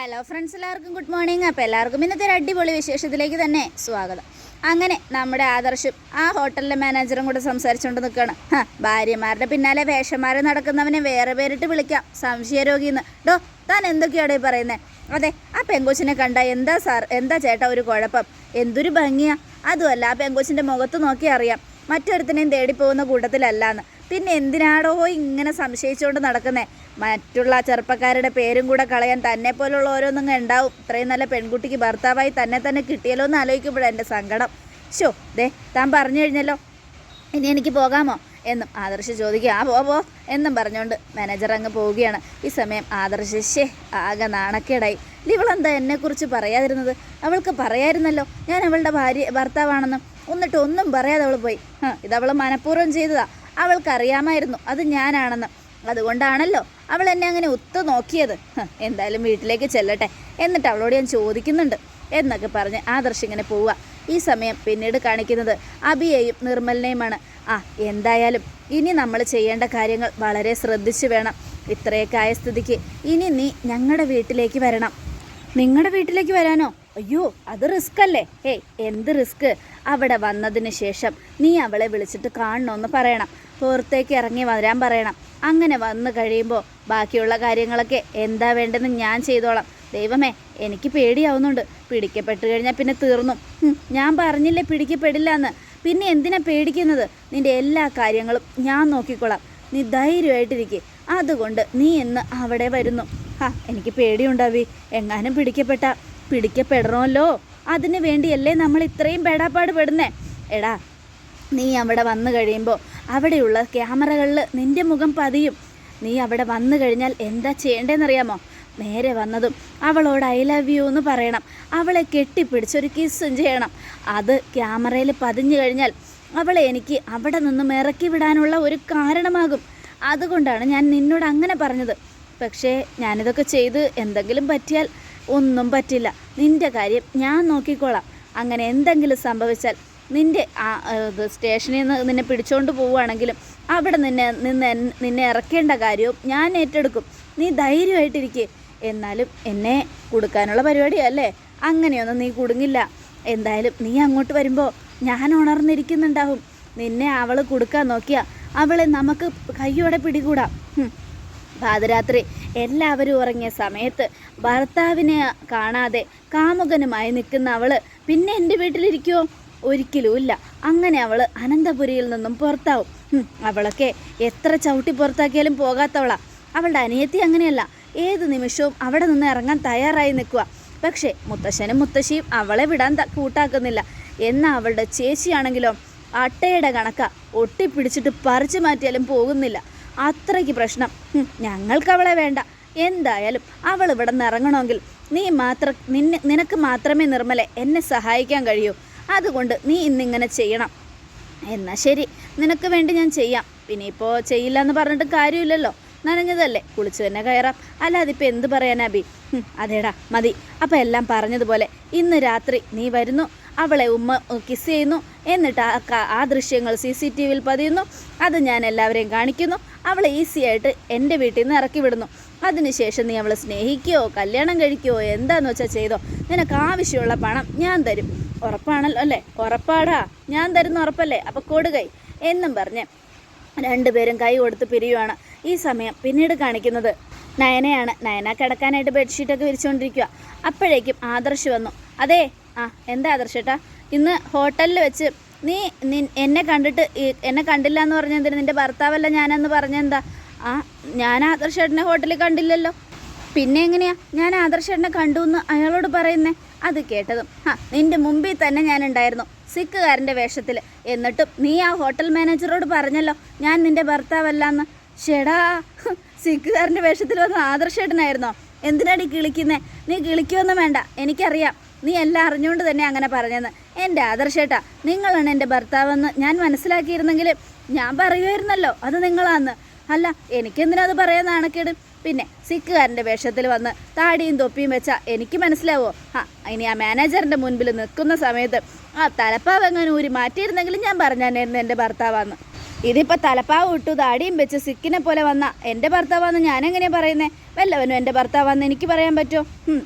Hello friends എല്ലാവർക്കും good morning അപ്പോൾ എല്ലാവർക്കും ഇന്നത്തെ ഒരു അടിപൊളി വിശേഷത്തിലേക്ക് തന്നെ സ്വാഗതം. അങ്ങനെ നമ്മുടെ ആദർശം ആ ഹോട്ടലിലെ മാനേജറും കൂടെ സംസാരിച്ചുകൊണ്ട് നിൽക്കുകയാണ്. ഭാര്യമാരുടെ പിന്നാലെ വേഷന്മാരെ നടക്കുന്നവനെ വേറെ പേരിട്ട് വിളിക്കാം. സംശയരോഗിന്ന് ഡോ താൻ എന്തൊക്കെയാണ് ഈ പറയുന്നത് അതെ ആ പെങ്കൊച്ചിനെ കണ്ട എന്താ സാർ എന്താ ചേട്ടാ ഒരു കുഴപ്പം? എന്തൊരു ഭംഗിയാ. അതുമല്ല ആ പെങ്കൊച്ചിന്റെ മുഖത്ത് നോക്കി അറിയാം. മറ്റൊരുത്തിനെയും തേടിപ്പോകുന്ന കൂട്ടത്തിലല്ലാന്ന്. പിന്നെ എന്തിനാടോ ഇങ്ങനെ സംശയിച്ചുകൊണ്ട് നടക്കുന്നേ? മറ്റുള്ള ചെറുപ്പക്കാരുടെ പേരും കൂടെ കളയാൻ തന്നെ പോലുള്ള ഓരോന്നും ഉണ്ടാവും. ഇത്രയും നല്ല പെൺകുട്ടിക്ക് ഭർത്താവായി തന്നെ തന്നെ കിട്ടിയല്ലോ എന്ന് ആലോചിക്കുമ്പോഴാണ് എന്റെ സങ്കടം. ഷോ ദേ താൻ പറഞ്ഞു കഴിഞ്ഞല്ലോ. ഇനി എനിക്ക് പോകാമോ? എന്നും ആദർശ് ചോദിക്കുക. ആ പോ പോ എന്നും പറഞ്ഞുകൊണ്ട് മാനേജർ അങ്ങ് പോവുകയാണ്. ഈ സമയം ആദർശ് ശേ ആകെ നാണക്കേടായി. ഇവളെന്താ എന്നെക്കുറിച്ച് പറയാതിരുന്നത്? അവൾക്ക് പറയായിരുന്നല്ലോ. ഞാൻ അവളുടെ ഭാര്യ ഭർത്താവാണെന്നും. എന്നിട്ട് ഒന്നും പറയാതെ അവൾ പോയി. ഇത് ഇതവൾ മനഃപൂർവം ചെയ്തതാ. അവൾക്കറിയാമായിരുന്നു. അത് ഞാനാണെന്ന്. അതുകൊണ്ടാണല്ലോ അവൾ എന്നെ അങ്ങനെ ഒത്തു നോക്കിയത്. എന്തായാലും വീട്ടിലേക്ക് ചെല്ലട്ടെ. എന്നിട്ട് അവളോട് ഞാൻ ചോദിക്കുന്നുണ്ട് എന്നൊക്കെ പറഞ്ഞ് ആദർശ് ഇങ്ങനെ പോവുക. ഈ സമയം പിന്നീട് കാണിക്കുന്നത് അബിയെയും നിർമ്മലിനെയുമാണ്. ആ എന്തായാലും ഇനി നമ്മൾ ചെയ്യേണ്ട കാര്യങ്ങൾ വളരെ ശ്രദ്ധിച്ചു വേണം. ഇത്രയൊക്കെ ആയ സ്ഥിതിക്ക് ഇനി നീ ഞങ്ങളുടെ വീട്ടിലേക്ക് വരണം. നിങ്ങളുടെ വീട്ടിലേക്ക് വരാനോ? അയ്യോ അത് റിസ്ക് അല്ലേ? ഏയ് എന്ത് റിസ്ക്? അവിടെ വന്നതിന് ശേഷം നീ അവളെ വിളിച്ചിട്ട് കാണണമെന്ന് പറയണം. പുറത്തേക്ക് ഇറങ്ങി വരാൻ പറയണം. അങ്ങനെ വന്നു കഴിയുമ്പോൾ ബാക്കിയുള്ള കാര്യങ്ങളൊക്കെ എന്താ വേണ്ടെന്ന് ഞാൻ ചെയ്തോളാം. ദൈവമേ എനിക്ക് പേടിയാവുന്നുണ്ട്. പിടിക്കപ്പെട്ടു കഴിഞ്ഞാൽ പിന്നെ തീർന്നു. ഞാൻ പറഞ്ഞില്ലേ പിടിക്കപ്പെടില്ല എന്ന് പിന്നെ എന്തിനാ പേടിക്കുന്നത്? നിന്റെ എല്ലാ കാര്യങ്ങളും ഞാൻ നോക്കിക്കൊള്ളാം. നീ ധൈര്യമായിട്ടിരിക്കെ. അതുകൊണ്ട് നീ ഇന്ന് അവിടെ വരുന്നു. ആ എനിക്ക് പേടിയുണ്ടാവി എങ്ങാനും പിടിക്കപ്പെട്ട പിടിക്കപ്പെടണമല്ലോ. അതിന് വേണ്ടിയല്ലേ നമ്മൾ ഇത്രയും പേടാപ്പാട് പെടുന്നേ എടാ നീ അവിടെ വന്നു കഴിയുമ്പോൾ അവിടെയുള്ള ക്യാമറകളിൽ നിന്റെ മുഖം പതിയും. നീ അവിടെ വന്നു കഴിഞ്ഞാൽ എന്താ ചെയ്യേണ്ടതെന്നറിയാമോ? നേരെ വന്നതും അവളോട് ഐ ലവ് യു എന്ന് പറയണം. അവളെ കെട്ടിപ്പിടിച്ചൊരു കിസ്സും ചെയ്യണം. അത് ക്യാമറയിൽ പതിഞ്ഞു കഴിഞ്ഞാൽ അവളെ എനിക്ക് അവിടെ നിന്നും ഇറക്കി വിടാനുള്ള ഒരു കാരണമാകും. അതുകൊണ്ടാണ് ഞാൻ നിന്നോട് അങ്ങനെ പറഞ്ഞത്. പക്ഷേ ഞാനിതൊക്കെ ചെയ്ത് എന്തെങ്കിലും പറ്റിയാൽ ഒന്നും പറ്റില്ല. നിന്റെ കാര്യം ഞാൻ നോക്കിക്കോളാം. അങ്ങനെ എന്തെങ്കിലും സംഭവിച്ചാൽ ഇത് സ്റ്റേഷനിൽ നിന്ന് നിന്നെ പിടിച്ചുകൊണ്ട് പോവുകയാണെങ്കിലും അവിടെ നിന്നെ നിന്ന് നിന്നെ ഇറക്കേണ്ട കാര്യവും ഞാൻ ഏറ്റെടുക്കും. നീ ധൈര്യമായിട്ടിരിക്കേ. എന്നാലും എന്നെ കൊടുക്കാനുള്ള പരിപാടിയല്ലേ? അങ്ങനെയൊന്നും നീ കുടുങ്ങില്ല. എന്തായാലും നീ അങ്ങോട്ട് വരുമ്പോൾ ഞാൻ ഉണർന്നിരിക്കുന്നുണ്ടാവും. നിന്നെ അവൾ കൊടുക്കാൻ നോക്കിയാൽ അവളെ നമുക്ക് കയ്യോടെ പിടികൂടാം. പാതിരാത്രി എല്ലാവരും ഉറങ്ങിയ സമയത്ത് ഭർത്താവിനെ കാണാതെ കാമുകനുമായി നിൽക്കുന്ന അവൾ പിന്നെ എന്റെ വീട്ടിലിരിക്കുമോ ഒരിക്കലും ഇല്ല. അങ്ങനെ അവൾ അനന്തപുരിയിൽ നിന്നും പുറത്താവും. അവളൊക്കെ എത്ര ചവിട്ടി പുറത്താക്കിയാലും പോകാത്തവളാ. അവളുടെ അനിയത്തി അങ്ങനെയല്ല. ഏത് നിമിഷവും അവിടെ നിന്ന് ഇറങ്ങാൻ തയ്യാറായി നിൽക്കുക പക്ഷേ മുത്തശ്ശനും മുത്തശ്ശിയും അവളെ വിടാൻ കൂട്ടാക്കുന്നില്ല. എന്നാൽ അവളുടെ ചേച്ചിയാണെങ്കിലോ? അട്ടയുടെ കണക്ക. ഒട്ടിപ്പിടിച്ചിട്ട് പറിച്ചു മാറ്റിയാലും പോകുന്നില്ല. അത്രയ്ക്ക് പ്രശ്നം. ഞങ്ങൾക്ക് അവളെ വേണ്ട. എന്തായാലും അവൾ ഇവിടെ നിന്ന് ഇറങ്ങണമെങ്കിൽ നീ മാത്രം നിന്നെ നിനക്ക് മാത്രമേ നിർമ്മലെ എന്നെ സഹായിക്കാൻ കഴിയൂ. അതുകൊണ്ട് നീ ഇന്നിങ്ങനെ ചെയ്യണം. എന്നാൽ ശരി നിനക്ക് വേണ്ടി ഞാൻ ചെയ്യാം. പിന്നെ ഇപ്പോൾ ചെയ്യില്ല എന്ന് പറഞ്ഞിട്ട് കാര്യമില്ലല്ലോ. നനഞ്ഞതല്ലേ കുളിച്ച് തന്നെ കയറാം. അല്ലാതെ ഇപ്പം എന്ത് പറയാനാ ബി അതേടാ മതി. അപ്പം എല്ലാം പറഞ്ഞതുപോലെ ഇന്ന് രാത്രി നീ വരുന്നു അവളെ ഉമ്മ കിസ് ചെയ്യുന്നു എന്നിട്ട് ആ ആ ദൃശ്യങ്ങൾ സി സി ടി വിയിൽ പതിയുന്നു. അത് ഞാൻ എല്ലാവരെയും കാണിക്കുന്നു. അവളെ ഈസി ആയിട്ട് എന്റെ വീട്ടിൽ നിന്ന് ഇറക്കി വിടുന്നു. അതിനുശേഷം നീ അവളെ സ്നേഹിക്കുകയോ കല്യാണം കഴിക്കുകയോ എന്താന്ന് വെച്ചാൽ ചെയ്തോ നിനക്ക് ആവശ്യമുള്ള പണം ഞാൻ തരും. ഉറപ്പാണല്ലോ അല്ലേ? ഉറപ്പാടാ. ഞാൻ തരുന്ന ഉറപ്പല്ലേ? അപ്പോൾ കൊടുകൈ. എന്നും പറഞ്ഞ് രണ്ടുപേരും കൈ കൊടുത്ത് പിരിയുവാണ്. ഈ സമയം പിന്നീട് കാണിക്കുന്നത് നയനയാണ്. നയന കിടക്കാനായിട്ട് ബെഡ്ഷീറ്റൊക്കെ വിരിച്ചുകൊണ്ടിരിക്കുക അപ്പോഴേക്കും ആദർശ് വന്നു. അതെ ആ എന്താ ആദർശ് ആദർശേട്ടാ ഇന്ന് ഹോട്ടലിൽ വെച്ച് നീ എന്നെ കണ്ടിട്ട് എന്നെ കണ്ടില്ല എന്ന് പറഞ്ഞെന്തിന്? നിന്റെ ഭർത്താവല്ല ഞാനെന്ന് പറഞ്ഞെന്താ? ആ ഞാൻ ആദർശേട്ടനെ ഹോട്ടലിൽ കണ്ടില്ലല്ലോ. പിന്നെ എങ്ങനെയാ? ഞാൻ ആദർശേട്ടനെ കണ്ടു എന്ന് അയാളോട് പറയുന്നേ? അത് കേട്ടതും. ആ നിന്റെ മുമ്പിൽ തന്നെ ഞാൻ ഉണ്ടായിരുന്നു സിക്കുകാരന്റെ വേഷത്തിൽ. എന്നിട്ടും നീ ആ ഹോട്ടൽ മാനേജറോട് പറഞ്ഞല്ലോ ഞാൻ നിന്റെ ഭർത്താവല്ലാന്ന്. ഷെടാ സിക്കുകാരന്റെ വേഷത്തിൽ വന്ന ആദർശേട്ടനായിരുന്നോ എന്തിനാടി കിളിക്കുന്നേ? നീ കിളിക്കുമെന്നും വേണ്ട എനിക്കറിയാം. നീ എല്ലാം അറിഞ്ഞുകൊണ്ട് തന്നെ അങ്ങനെ പറഞ്ഞെന്ന്. എന്റെ ആദർശേട്ടാ നിങ്ങളാണ് എന്റെ ഭർത്താവെന്ന് ഞാൻ മനസ്സിലാക്കിയിരുന്നെങ്കിൽ ഞാൻ പറയുമായിരുന്നല്ലോ അത് നിങ്ങളാന്ന്. അല്ല എനിക്കെന്തിനാ അത് പറയാൻ നാണക്കേട്? പിന്നെ സിക്കുകാരന്റെ വേഷത്തിൽ വന്ന് താടിയും തൊപ്പിയും വെച്ചാൽ എനിക്ക് മനസ്സിലാവോ? ആ ഇനി ആ മാനേജറിന്റെ മുൻപിൽ നിൽക്കുന്ന സമയത്ത് ആ തലപ്പാവ് എങ്ങനെ ഊരി മാറ്റിയിരുന്നെങ്കിലും ഞാൻ പറഞ്ഞാനായിരുന്നു എന്റെ ഭർത്താവാന്ന്. ഇതിപ്പോൾ തലപ്പാവ് ഇട്ടു താടിയും വെച്ച് സിക്കിനെ പോലെ വന്ന എന്റെ ഭർത്താവാന്ന് ഞാനെങ്ങനെയാണ് പറയുന്നേ? വല്ലവനും എന്റെ ഭർത്താവാന്ന് എനിക്ക് പറയാൻ പറ്റുമോ?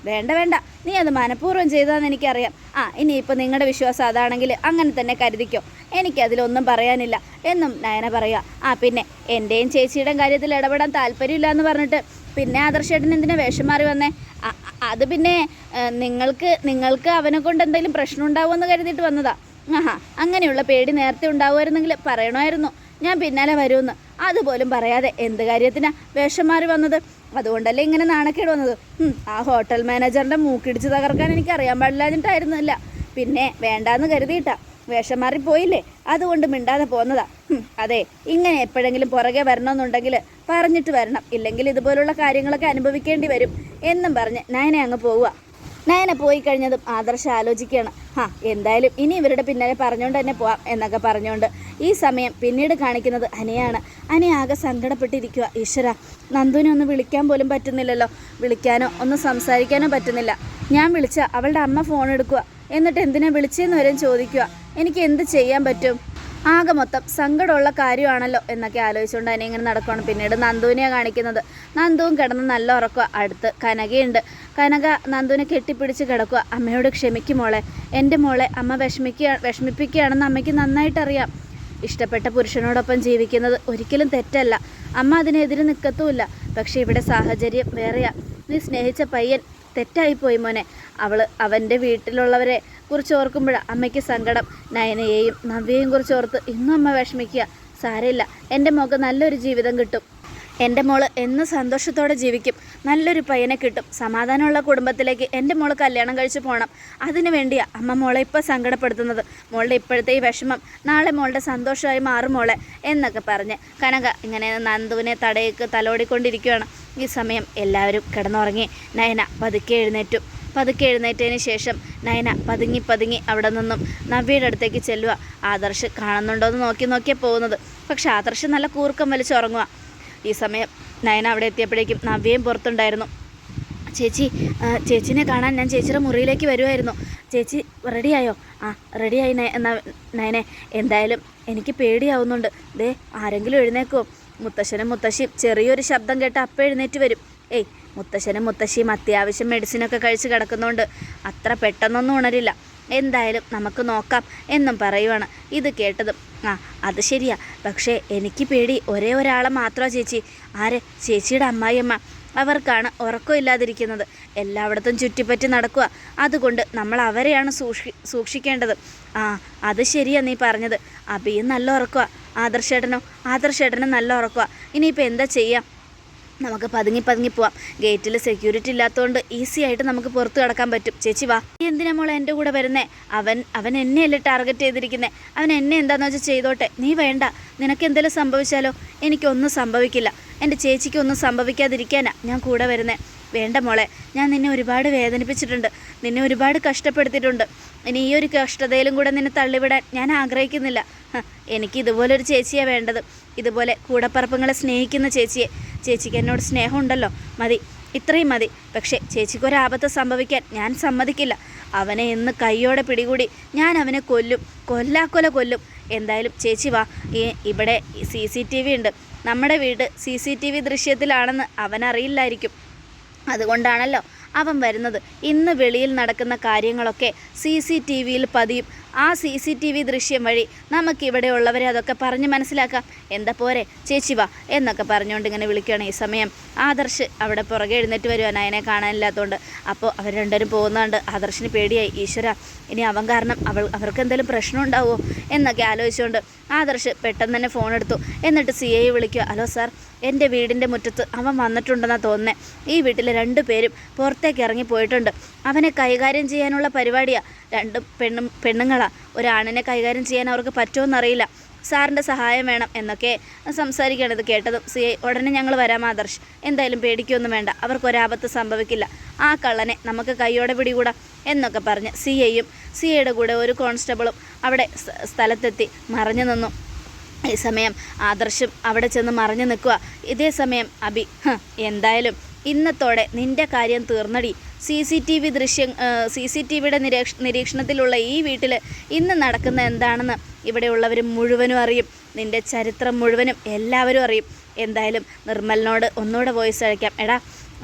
വേണ്ട വേണ്ട. നീ അത് മനഃപൂർവം ചെയ്തതെന്ന് എനിക്കറിയാം. ആ ഇനിയിപ്പോൾ നിങ്ങളുടെ വിശ്വാസം അതാണെങ്കിൽ അങ്ങനെ തന്നെ കരുതിക്കോ. എനിക്കതിലൊന്നും പറയാനില്ല. എന്നും നയന പറയുക ആ പിന്നെ എന്റെയും ചേച്ചിയുടെയും കാര്യത്തിൽ ഇടപെടാൻ താല്പര്യമില്ല എന്ന് പറഞ്ഞിട്ട് പിന്നെ ആദർശേട്ടൻ എന്തിനാ വേഷം മാറി വന്നേ? അത് പിന്നെ നിങ്ങൾക്ക് നിങ്ങൾക്ക് അവനെ കൊണ്ട് എന്തെങ്കിലും പ്രശ്നം ഉണ്ടാവുമെന്ന് കരുതിയിട്ട് വന്നതാ. ആഹാ അങ്ങനെയുള്ള പേടി നേരത്തെ ഉണ്ടാവുമായിരുന്നെങ്കിൽ പറയണമായിരുന്നു. ഞാൻ പിന്നാലെ വരുമെന്ന്. അതുപോലും പറയാതെ എന്ത് കാര്യത്തിനാ വേഷം മാറി വന്നത്? അതുകൊണ്ടല്ലേ ഇങ്ങനെ നാണക്കേട് വന്നത്? ആ ഹോട്ടൽ മാനേജറിന്റെ മൂക്കിടിച്ച് തകർക്കാൻ എനിക്ക് അറിയാൻ പാടില്ലാഞ്ഞിട്ടായിരുന്നില്ല പിന്നെ വേണ്ടാന്ന് കരുതിയിട്ടാ. വേഷം മാറി പോയില്ലേ? അതുകൊണ്ട് മിണ്ടാതെ പോന്നതാ. അതെ ഇങ്ങനെ എപ്പോഴെങ്കിലും പുറകെ വരണമെന്നുണ്ടെങ്കിൽ പറഞ്ഞിട്ട് വരണം. ഇല്ലെങ്കിൽ ഇതുപോലുള്ള കാര്യങ്ങളൊക്കെ അനുഭവിക്കേണ്ടി വരും എന്നും പറഞ്ഞ് നയനെ അങ്ങ് പോവുക. നയന പോയി കഴിഞ്ഞതും ആദർശ ആലോചിക്കുകയാണ്. ഹാ എന്തായാലും ഇനി ഇവരുടെ പിന്നാലെ പറഞ്ഞുകൊണ്ട് തന്നെ പോവാം എന്നൊക്കെ പറഞ്ഞുകൊണ്ട് ഈ സമയം പിന്നീട് കാണിക്കുന്നത് അനയാണ്. അന ആകെ സങ്കടപ്പെട്ടിരിക്കുക ഈശ്വര നന്ദുവിനെ ഒന്ന് വിളിക്കാൻ പോലും പറ്റുന്നില്ലല്ലോ. വിളിക്കാനോ ഒന്ന് സംസാരിക്കാനോ പറ്റുന്നില്ല. ഞാൻ വിളിച്ച അവളുടെ അമ്മ ഫോൺ എടുക്കുക എന്നിട്ട് എന്തിനാ വിളിച്ചതെന്ന് വരെയും ചോദിക്കുക എനിക്ക് എന്ത് ചെയ്യാൻ പറ്റും? ആകെ മൊത്തം സങ്കടമുള്ള കാര്യമാണല്ലോ എന്നൊക്കെ ആലോചിച്ചുകൊണ്ട് അതിനെ ഇങ്ങനെ നടക്കുകയാണ് പിന്നീട് നന്ദുവിനെയാണ് കാണിക്കുന്നത്. നന്ദുവും കിടന്ന് നല്ല ഉറക്കുക അടുത്ത് കനകയുണ്ട്. കനക നന്ദുവിനെ കെട്ടിപ്പിടിച്ച് കിടക്കുക. അമ്മയോട് ക്ഷമിക്കും മോളെ. എന്റെ മോളെ അമ്മ വിഷമിക്കുക വിഷമിപ്പിക്കുകയാണെന്ന് അമ്മയ്ക്ക് നന്നായിട്ടറിയാം. ഇഷ്ടപ്പെട്ട പുരുഷനോടൊപ്പം ജീവിക്കുന്നത് ഒരിക്കലും തെറ്റല്ല. അമ്മ അതിനെതിരെ നിൽക്കത്തുമില്ല പക്ഷേ ഇവിടെ സാഹചര്യം വേറെയാ. നീ സ്നേഹിച്ച പയ്യൻ തെറ്റായിപ്പോയി മോനെ. അവൾ അവന്റെ വീട്ടിലുള്ളവരെ കുറിച്ച് ഓർക്കുമ്പോഴാണ് അമ്മയ്ക്ക് സങ്കടം. നയനയെയും നവ്യയും കുറിച്ച് ഓർത്ത് ഇന്നും അമ്മ വിഷമിക്കുക. സാരമില്ല. എന്റെ മുഖം നല്ലൊരു ജീവിതം കിട്ടും. എന്റെ മോൾ എന്ന് സന്തോഷത്തോടെ ജീവിക്കും. നല്ലൊരു പയ്യനെ കിട്ടും. സമാധാനമുള്ള കുടുംബത്തിലേക്ക് എന്റെ മോൾ കല്യാണം കഴിച്ച് പോകണം അതിനു വേണ്ടിയാ അമ്മ മോളെ ഇപ്പോൾ സങ്കടപ്പെടുത്തുന്നത്. മോളുടെ ഇപ്പോഴത്തെ ഈ വിഷമം നാളെ മോളുടെ സന്തോഷമായി മാറും മോളെ എന്നൊക്കെ പറഞ്ഞ് കനക ഇങ്ങനെ നന്ദുവിനെ തടയേക്ക് തലോടിക്കൊണ്ടിരിക്കുകയാണ് ഈ സമയം എല്ലാവരും കിടന്നുറങ്ങി. നയന പതുക്കെ എഴുന്നേറ്റു. പതുക്കെ എഴുന്നേറ്റതിന് ശേഷം നയന പതുങ്ങി പതുങ്ങി അവിടെ നിന്നും നവ്യയുടെ അടുത്തേക്ക് ചെല്ലുക ആദർശ് കാണുന്നുണ്ടോ എന്ന് നോക്കി നോക്കിയാൽ പോകുന്നത്. പക്ഷേ ആദർശ് നല്ല കൂർക്കം വലിച്ചുറങ്ങുക ഈ സമയം നയന അവിടെ എത്തിയപ്പോഴേക്കും നവ്യയും പുറത്തുണ്ടായിരുന്നു. ചേച്ചി ചേച്ചിനെ കാണാൻ ഞാൻ ചേച്ചിയുടെ മുറിയിലേക്ക് വരുമായിരുന്നു ചേച്ചി റെഡിയായോ ആ റെഡിയായി നയ നയനെ. എന്തായാലും എനിക്ക് പേടിയാവുന്നുണ്ട്. ദേ ആരെങ്കിലും എഴുന്നേക്കോ. മുത്തശ്ശനും മുത്തശ്ശിയും ചെറിയൊരു ശബ്ദം കേട്ട് അപ്പം എഴുന്നേറ്റ് വരും. ഏയ് മുത്തശ്ശനും മുത്തശ്ശിയും അത്യാവശ്യം മെഡിസിനൊക്കെ കഴിച്ച് കിടക്കുന്നതുകൊണ്ട് അത്ര പെട്ടെന്നൊന്നും ഉണരില്ല. എന്തായാലും നമുക്ക് നോക്കാം എന്നും പറയുവാണ്. ഇത് കേട്ടതും ആ അത് ശരിയാ. പക്ഷേ എനിക്ക് പേടി ഒരേ ഒരാളെ മാത്രമാ ചേച്ചി. ആരെ? ചേച്ചിയുടെ അമ്മായിയമ്മ. അവർക്കാണ് ഉറക്കമില്ലാതിരിക്കുന്നത് എല്ലായിടത്തും ചുറ്റിപ്പറ്റി നടക്കുക അതുകൊണ്ട് നമ്മൾ അവരെയാണ് സൂക്ഷി സൂക്ഷിക്കേണ്ടത്. ആ അത് ശരിയാ നീ പറഞ്ഞത്. അബിയും നല്ല ഉറക്കുക ആദർശേട്ടനോ ആദർശേട്ടനും നല്ല ഉറക്കുക ഇനിയിപ്പോൾ എന്താ ചെയ്യാം? നമുക്ക് പതുങ്ങി പതുങ്ങി പോവാം. ഗേറ്റിൽ സെക്യൂരിറ്റി ഇല്ലാത്തതുകൊണ്ട് ഈസി ആയിട്ട് നമുക്ക് പുറത്ത് കിടക്കാൻ പറ്റും. ചേച്ചി വാ. നീ എന്തിനാ മോളെ എന്റെ കൂടെ വരുന്നേ? അവൻ അവൻ എന്നെയല്ലേ ടാർഗറ്റ് ചെയ്തിരിക്കുന്നത് അവൻ എന്നെ എന്താണെന്ന് വെച്ചാൽ ചെയ്തോട്ടെ. നീ വേണ്ട. നിനക്ക് എന്തെങ്കിലും സംഭവിച്ചാലോ? എനിക്കൊന്നും സംഭവിക്കില്ല. എന്റെ ചേച്ചിക്കൊന്നും സംഭവിക്കാതിരിക്കാനാ ഞാൻ കൂടെ വരുന്നേ. വേണ്ട മോളെ. ഞാൻ നിന്നെ ഒരുപാട് വേദനിപ്പിച്ചിട്ടുണ്ട്. നിന്നെ ഒരുപാട് കഷ്ടപ്പെടുത്തിയിട്ടുണ്ട്. ഇനി ഈ ഒരു കഷ്ടതയിലും കൂടെ നിന്നെ തള്ളിവിടാൻ ഞാൻ ആഗ്രഹിക്കുന്നില്ല. എനിക്ക് ഇതുപോലൊരു ചേച്ചിയാണ് വേണ്ടത്. ഇതുപോലെ കൂടപ്പറപ്പുങ്ങളെ സ്നേഹിക്കുന്ന ചേച്ചിയെ ചേച്ചിക്ക് എന്നോട് സ്നേഹമുണ്ടല്ലോ. മതി. ഇത്രയും മതി. പക്ഷേ ചേച്ചിക്കൊരാപത്ത് സംഭവിക്കാൻ ഞാൻ സമ്മതിക്കില്ല. അവനെ ഇന്ന് കൈയോടെ പിടികൂടി ഞാൻ അവനെ കൊല്ലും. കൊല്ലാക്കൊല കൊല്ലും. എന്തായാലും ചേച്ചി വാ. ഇവിടെ സി സി ടി വി ഉണ്ട്. നമ്മുടെ വീട് സി സി ടി വി ദൃശ്യത്തിലാണെന്ന് അവനറിയില്ലായിരിക്കും. അതുകൊണ്ടാണല്ലോ അവൻ വരുന്നത്. ഇന്ന് വെളിയിൽ നടക്കുന്ന കാര്യങ്ങളൊക്കെ സി സി ടി വിയിൽ പതിയും. ആ സി സി ടി വി ദൃശ്യം വഴി നമുക്കിവിടെ ഉള്ളവരെ അതൊക്കെ പറഞ്ഞ് മനസ്സിലാക്കാം. എന്താ പോരെ ചേച്ചി വാ എന്നൊക്കെ പറഞ്ഞുകൊണ്ട് ഇങ്ങനെ വിളിക്കുകയാണ് ഈ സമയം. ആദർശ് അവിടെ പുറകെ എഴുന്നേറ്റ് വരുവാ നയനെ കാണാനില്ലാത്തതുകൊണ്ട് അപ്പോൾ അവർ രണ്ടുപേരും പോകുന്നതുകൊണ്ട് ആദർശിന് പേടിയായി. ഈശ്വര ഇനി അവൻ കാരണം അവൾ അവർക്ക് എന്തെങ്കിലും പ്രശ്നം ഉണ്ടാവുമോ എന്നൊക്കെ ആലോചിച്ചുകൊണ്ട് ആദർശ് പെട്ടെന്ന് തന്നെ ഫോൺ എടുത്തു എന്നിട്ട് സി ഐ വിളിക്കുക. ഹലോ സാർ എന്റെ വീടിന്റെ മുറ്റത്ത് അവൻ വന്നിട്ടുണ്ടെന്നാണ് തോന്നുന്നത് ഈ വീട്ടിലെ രണ്ടു പേരും പുറത്തേക്ക് ഇറങ്ങി പോയിട്ടുണ്ട്. അവനെ കൈകാര്യം ചെയ്യാനുള്ള പരിപാടിയാണ് രണ്ടും പെണ്ണും പെണ്ണുങ്ങളാണ് ഒരാണിനെ കൈകാര്യം ചെയ്യാൻ അവർക്ക് പറ്റുമെന്നറിയില്ല. സാറിന്റെ സഹായം വേണം എന്നൊക്കെ സംസാരിക്കണത് കേട്ടതും സി ഐ ഉടനെ ഞങ്ങൾ വരാം ആദർശ്. എന്തായാലും പേടിക്കൊന്നും വേണ്ട. അവർക്കൊരാപത്ത് സംഭവിക്കില്ല. ആ കള്ളനെ നമുക്ക് കൈയോടെ പിടികൂടാം എന്നൊക്കെ പറഞ്ഞ് സി ഐയും സി ഐയുടെ കൂടെ ഒരു കോൺസ്റ്റബിളും അവിടെ സ്ഥലത്തെത്തി മറഞ്ഞു നിന്നു. ഈ സമയം ആദർശം അവിടെ ചെന്ന് മറിഞ്ഞു നിൽക്കുക. ഇതേ സമയം അബി എന്തായാലും ഇന്നത്തോടെ നിന്റെ കാര്യം തീർന്നടി. സി സി ടി വി ദൃശ്യം സി സി ടി വിയുടെ നിരീക്ഷ നിരീക്ഷണത്തിലുള്ള ഈ വീട്ടിൽ ഇന്ന് നടക്കുന്ന എന്താണെന്ന് ഇവിടെയുള്ളവർ മുഴുവനും അറിയും. നിന്റെ ചരിത്രം മുഴുവനും എല്ലാവരും അറിയും. എന്തായാലും നിർമ്മലിനോട് ഒന്നുകൂടെ വോയിസ് അയക്കാം. എടാ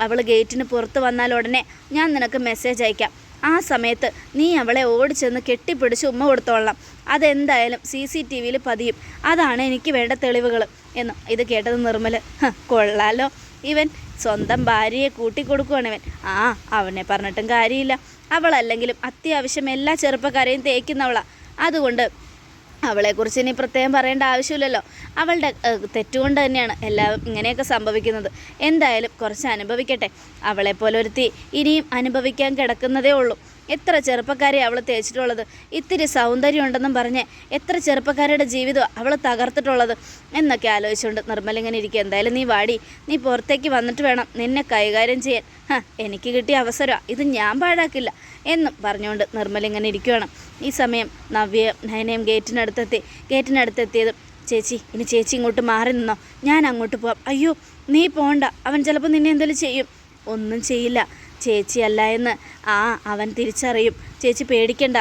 അവൾ ഗേറ്റിന് പുറത്ത് വന്നാൽ ഉടനെ ഞാൻ നിനക്ക് മെസ്സേജ് അയക്കാം. ആ സമയത്ത് നീ അവളെ ഓടിച്ചെന്ന് കെട്ടിപ്പിടിച്ച് ഉമ്മ കൊടുത്തോളാം അതെന്തായാലും സി സി ടി വിയിൽ പതിയും. അതാണ് എനിക്ക് വേണ്ട തെളിവുകൾ എന്ന് ഇത് കേട്ടത് നിർമ്മൽ കൊള്ളാലോ. ഇവൻ സ്വന്തം ഭാര്യയെ കൂട്ടിക്കൊടുക്കുവാണിവൻ ആ അവനെ പറഞ്ഞിട്ടും കാര്യമില്ല. അവളല്ലെങ്കിലും അത്യാവശ്യം എല്ലാ ചെറുപ്പക്കാരെയും തേക്കുന്നവളാണ് അതുകൊണ്ട് അവളെക്കുറിച്ച് ഇനി പ്രത്യേകം പറയേണ്ട ആവശ്യമില്ലല്ലോ. അവളുടെ തെറ്റുകൊണ്ട് തന്നെയാണ് എല്ലാം ഇങ്ങനെയൊക്കെ സംഭവിക്കുന്നത്. എന്തായാലും കുറച്ച് അനുഭവിക്കട്ടെ. അവളെപ്പോലെ ഒരുത്തി ഇനിയും അനുഭവിക്കാൻ കിടക്കുന്നതേ ഉള്ളൂ. എത്ര ചെറുപ്പക്കാരെ അവൾ തേച്ചിട്ടുള്ളത്? ഇത്തിരി സൗന്ദര്യം ഉണ്ടെന്നും പറഞ്ഞ് എത്ര ചെറുപ്പക്കാരുടെ ജീവിതം അവൾ തകർത്തിട്ടുള്ളത്? എന്നൊക്കെ ആലോചിച്ചുകൊണ്ട് നിർമ്മലിങ്ങനെ ഇരിക്കുക. എന്തായാലും നീ വാടി. നീ പുറത്തേക്ക് വന്നിട്ട് വേണം നിന്നെ കൈകാര്യം ചെയ്യാൻ. എനിക്ക് കിട്ടിയ അവസരമാണ് ഇത് ഞാൻ പാഴാക്കില്ല എന്നും പറഞ്ഞുകൊണ്ട് നിർമ്മല ഇങ്ങനെ ഇരിക്കുകയാണ് ഈ സമയം നവ്യ നയനയും ഗേറ്റിനടുത്തെത്തി. ഗേറ്റിനടുത്തെത്തിയത് ചേച്ചി ഇനി ചേച്ചി ഇങ്ങോട്ട് മാറി നിന്നോ. ഞാൻ അങ്ങോട്ട് പോവാം. അയ്യോ നീ പോണ്ട. അവൻ ചിലപ്പോൾ നിന്നെ എന്തെങ്കിലും ചെയ്യും. ഒന്നും ചെയ്യില്ല. ചേച്ചിയല്ല എന്ന്. ആ അവൻ തിരിച്ചറിയും. ചേച്ചി പേടിക്കണ്ട.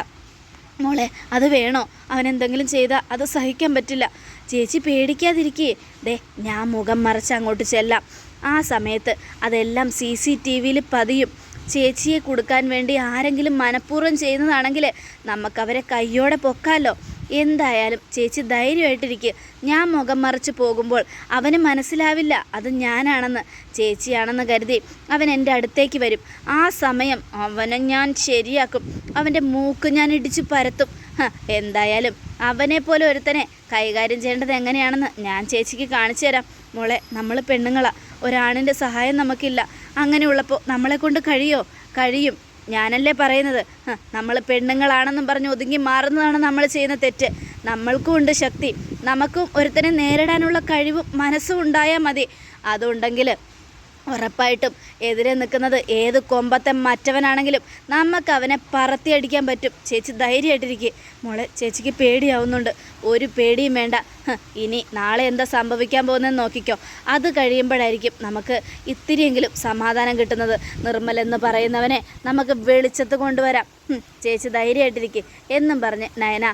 മോളെ അത് വേണോ? അവൻ എന്തെങ്കിലും ചെയ്താൽ അത് സഹിക്കാൻ പറ്റില്ല. ചേച്ചി പേടിക്കാതിരിക്കേ. ദേ ഞാൻ മുഖം മറച്ച് അങ്ങോട്ട് ചെല്ലാം. ആ സമയത്ത് അതെല്ലാം സി സി ടി വിയിൽ പതിയും. ചേച്ചിയെ കൊടുക്കാൻ വേണ്ടി ആരെങ്കിലും മനഃപൂർവം ചെയ്യുന്നതാണെങ്കിൽ നമുക്കവരെ കയ്യോടെ പൊക്കാലോ. എന്തായാലും ചേച്ചി ധൈര്യമായിട്ടിരിക്കുക ഞാൻ മുഖം മറിച്ച് പോകുമ്പോൾ അവന് മനസ്സിലാവില്ല അത് ഞാനാണെന്ന്. ചേച്ചിയാണെന്ന് കരുതി അവൻ എന്റെ അടുത്തേക്ക് വരും. ആ സമയം അവനെ ഞാൻ ശരിയാക്കും. അവന്റെ മൂക്ക് ഞാൻ ഇടിച്ച് പരത്തും. എന്തായാലും അവനെ പോലെ ഒരുത്തനെ കൈകാര്യം ചെയ്യേണ്ടത് എങ്ങനെയാണെന്ന് ഞാൻ ചേച്ചിക്ക് കാണിച്ചു തരാം. മോളെ നമ്മൾ പെണ്ണുങ്ങളാണ് ഒരാണിന്റെ സഹായം നമുക്കില്ല. അങ്ങനെയുള്ളപ്പോൾ നമ്മളെ കൊണ്ട് കഴിയോ? കഴിയും. ഞാനല്ലേ പറയുന്നത്? നമ്മൾ പെണ്ണുങ്ങളാണെന്നും പറഞ്ഞ് ഒതുങ്ങി മാറുന്നതാണ് നമ്മൾ ചെയ്യുന്ന തെറ്റ്. നമ്മൾക്കും ഉണ്ട് ശക്തി. നമുക്കും ഒരുത്തനെ നേരിടാനുള്ള കഴിവും മനസ്സും ഉണ്ടായാൽ മതി. അതുണ്ടെങ്കിൽ ഉറപ്പായിട്ടും എതിരെ നിൽക്കുന്നത് ഏത് കൊമ്പത്തെ മറ്റവനാണെങ്കിലും നമുക്ക് അവനെ പറത്തിയടിക്കാൻ പറ്റും. ചേച്ചി ധൈര്യമായിട്ടിരിക്കുക മോളെ ചേച്ചിക്ക് പേടിയാവുന്നുണ്ട്. ഒരു പേടിയും വേണ്ട. ഇനി നാളെ എന്താ സംഭവിക്കാൻ പോകുന്നതെന്ന് നോക്കിക്കോ. അത് കഴിയുമ്പോഴായിരിക്കും നമുക്ക് ഇത്തിരിയെങ്കിലും സമാധാനം കിട്ടുന്നത്. നിർമ്മൽ എന്ന് പറയുന്നവനെ നമുക്ക് വെളിച്ചത്ത് കൊണ്ടുവരാം. ചേച്ചി ധൈര്യമായിട്ടിരിക്കുക എന്നും പറഞ്ഞ് നയന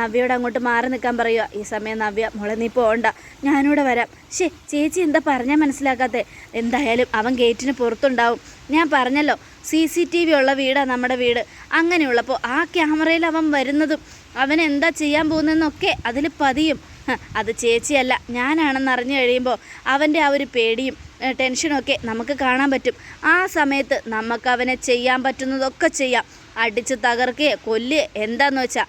നവ്യയോട് അങ്ങോട്ട് മാറി നിൽക്കാൻ പറയുക ഈ സമയം നവ്യ മോളെ നീ പോകണ്ട ഞാനിവിടെ വരാം. ശേ ചേച്ചി എന്താ പറഞ്ഞാൽ മനസ്സിലാക്കാത്തേ? എന്തായാലും അവൻ ഗേറ്റിന് പുറത്തുണ്ടാവും. ഞാൻ പറഞ്ഞല്ലോ സി സി ടി വി ഉള്ള വീടാണ് നമ്മുടെ വീട്. അങ്ങനെയുള്ളപ്പോൾ ആ ക്യാമറയിൽ അവൻ വരുന്നതും അവൻ എന്താ ചെയ്യാൻ പോകുന്നതെന്നൊക്കെ അതിൽ പതിയും. അത് ചേച്ചിയല്ല ഞാനാണെന്ന് അറിഞ്ഞു കഴിയുമ്പോൾ അവന്റെ ആ ഒരു പേടിയും ടെൻഷനൊക്കെ നമുക്ക് കാണാൻ പറ്റും. ആ സമയത്ത് നമുക്ക് അവനെ ചെയ്യാൻ പറ്റുന്നതൊക്കെ ചെയ്യാം. അടിച്ച് തകർക്കുകയോ കൊല്ലുക എന്താന്ന് വെച്ചാൽ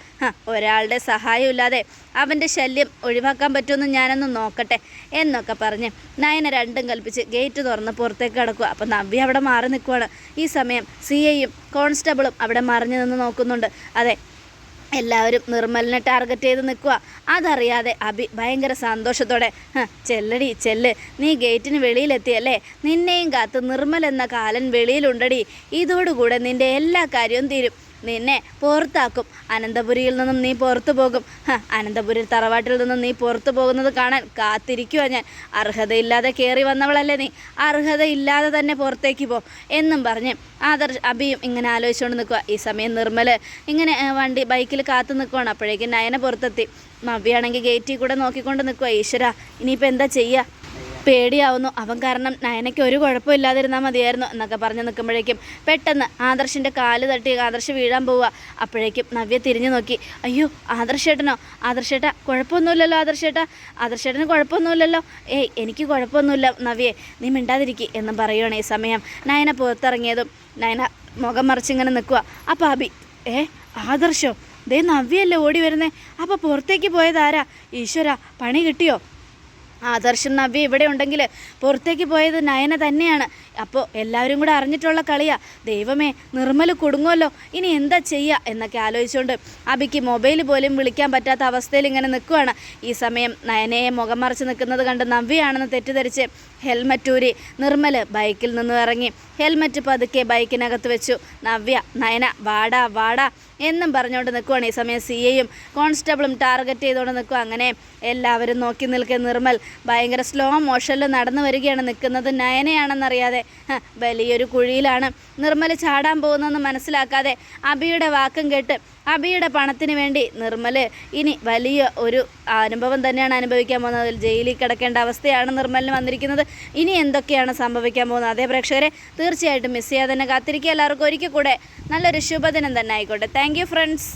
ഒരാളുടെ സഹായമില്ലാതെ അവന്റെ ശല്യം ഒഴിവാക്കാൻ പറ്റുമെന്ന് ഞാനൊന്ന് നോക്കട്ടെ എന്നൊക്കെ പറഞ്ഞ് നയന രണ്ടും കൽപ്പിച്ച് ഗേറ്റ് തുറന്ന് പുറത്തേക്ക് കിടക്കുക. അപ്പം നവ്യ അവിടെ മാറി നിൽക്കുവാണ്. ഈ സമയം സി ഐയും കോൺസ്റ്റബിളും അവിടെ മറിഞ്ഞു നിന്ന് നോക്കുന്നുണ്ട്. അതെ എല്ലാവരും നിർമ്മലിനെ ടാർഗറ്റ് ചെയ്ത് നിൽക്കുക. അതറിയാതെ അഭി ഭയങ്കര സന്തോഷത്തോടെ ചെല്ലടി ചെല്ല്. നീ ഗേറ്റിന് വെളിയിലെത്തിയല്ലേ നിന്നെയും കാത്ത് നിർമ്മൽ എന്ന കാലൻ വെളിയിലുണ്ടടി. ഇതോടുകൂടെ നിന്റെ എല്ലാ കാര്യവും തീരും. നിന്നെ പുറത്താക്കും അനന്തപുരിയിൽ നിന്നും നീ പുറത്തു പോകും. അനന്തപുരി തറവാട്ടിൽ നിന്നും നീ പുറത്തു പോകുന്നത് കാണാൻ കാത്തിരിക്കുക ഞാൻ. അർഹതയില്ലാതെ കയറി വന്നവളല്ലേ നീ. അർഹതയില്ലാതെ തന്നെ പുറത്തേക്ക് പോ എന്നും പറഞ്ഞ് ആദർശ് അഭിയും ഇങ്ങനെ ആലോചിച്ചുകൊണ്ട് നിൽക്കുക ഈ സമയം നിർമ്മൽ ഇങ്ങനെ വണ്ടി ബൈക്കിൽ കാത്തു നിൽക്കുവാണ് അപ്പോഴേക്കും നയന പുറത്തെത്തി. നവ്യാണെങ്കിൽ ഗേറ്റിൽ കൂടെ നോക്കിക്കൊണ്ട് നിൽക്കുക ഈശ്വര ഇനിയിപ്പോൾ എന്താ ചെയ്യുക പേടിയാവുന്നു. അവൻ കാരണം നയനയ്ക്ക് ഒരു കുഴപ്പമില്ലാതിരുന്നാൽ മതിയായിരുന്നു എന്നൊക്കെ പറഞ്ഞ് നിൽക്കുമ്പോഴേക്കും പെട്ടെന്ന് ആദർശിന്റെ കാൽ തട്ടി ആദർശ് വീഴാൻ പോവുക. അപ്പോഴേക്കും നവ്യ തിരിഞ്ഞു നോക്കി. അയ്യോ ആദർശേട്ടനോ? ആദർശേട്ടാ കുഴപ്പമൊന്നുമില്ലല്ലോ ആദർശേട്ടാ. ആദർശേട്ടന് കുഴപ്പമൊന്നുമില്ലല്ലോ. ഏയ് എനിക്ക് കുഴപ്പമൊന്നുമില്ല നവ്യേ നീ മിണ്ടാതിരിക്കി എന്ന് പറയുകയാണ് ഈ സമയം നയന പുറത്തിറങ്ങിയതും. നയന മുഖം മറിച്ചിങ്ങനെ നിൽക്കുക അപ്പോൾ അബി ഏ ആദർശോ? ദേ നവ്യല്ലേ ഓടി വരുന്നേ? അപ്പോൾ പുറത്തേക്ക് പോയതാരാ ഈശ്വര പണി കിട്ടിയോ? ആദർശം നവ്യ ഇവിടെ ഉണ്ടെങ്കിൽ പുറത്തേക്ക് പോയത് നയന തന്നെയാണ്. അപ്പോൾ എല്ലാവരും കൂടെ അറിഞ്ഞിട്ടുള്ള കളിയാ. ദൈവമേ നിർമ്മൽ കുടുങ്ങുമല്ലോ ഇനി എന്താ ചെയ്യുക എന്നൊക്കെ ആലോചിച്ചുകൊണ്ട് അബിക്ക് മൊബൈൽ പോലും വിളിക്കാൻ പറ്റാത്ത അവസ്ഥയിൽ ഇങ്ങനെ നിൽക്കുവാണ്. ഈ സമയം നയനയെ മുഖം മറച്ച് നിൽക്കുന്നത് കണ്ട് നവ്യയാണെന്ന് തെറ്റിദ്ധരിച്ച് ഹെൽമറ്റ് ഊരി നിർമ്മൽ ബൈക്കിൽ നിന്ന് ഇറങ്ങി. ഹെൽമറ്റ് പതുക്കെ ബൈക്കിനകത്ത് വെച്ചു. നവ്യ നയന വാടാ വാടാ. എന്നും പറഞ്ഞുകൊണ്ട് നിൽക്കുവാണ് ഈ സമയം സി എയും കോൺസ്റ്റബിളും ടാർഗറ്റ് ചെയ്തുകൊണ്ട് നിൽക്കുക അങ്ങനെ എല്ലാവരും നോക്കി നിൽക്കുന്ന നിർമ്മൽ ഭയങ്കര സ്ലോ മോഷനിൽ നടന്നു വരികയാണ്. നിൽക്കുന്നത് നയനയാണെന്നറിയാതെ വലിയൊരു കുഴിയിലാണ്. നിർമ്മൽ ചാടാൻ പോകുന്നതെന്ന് മനസ്സിലാക്കാതെ അബിയുടെ വാക്കും കേട്ട് അബിയുടെ പണത്തിന് വേണ്ടി നിർമ്മൽ ഇനി വലിയ ഒരു അനുഭവം തന്നെയാണ് അനുഭവിക്കാൻ പോകുന്നത്. ജയിലിൽ കിടക്കേണ്ട അവസ്ഥയാണ് നിർമ്മലിന് വന്നിരിക്കുന്നത്. ഇനി എന്തൊക്കെയാണ് സംഭവിക്കാൻ പോകുന്നത്? അതേ പ്രേക്ഷകരെ തീർച്ചയായിട്ടും മിസ് ചെയ്യാതെ തന്നെ കാത്തിരിക്കുക. എല്ലാവർക്കും ഒരിക്കൽ കൂടെ നല്ലൊരു ശുഭദിനം തന്നെ ആയിക്കോട്ടെ. Thank friends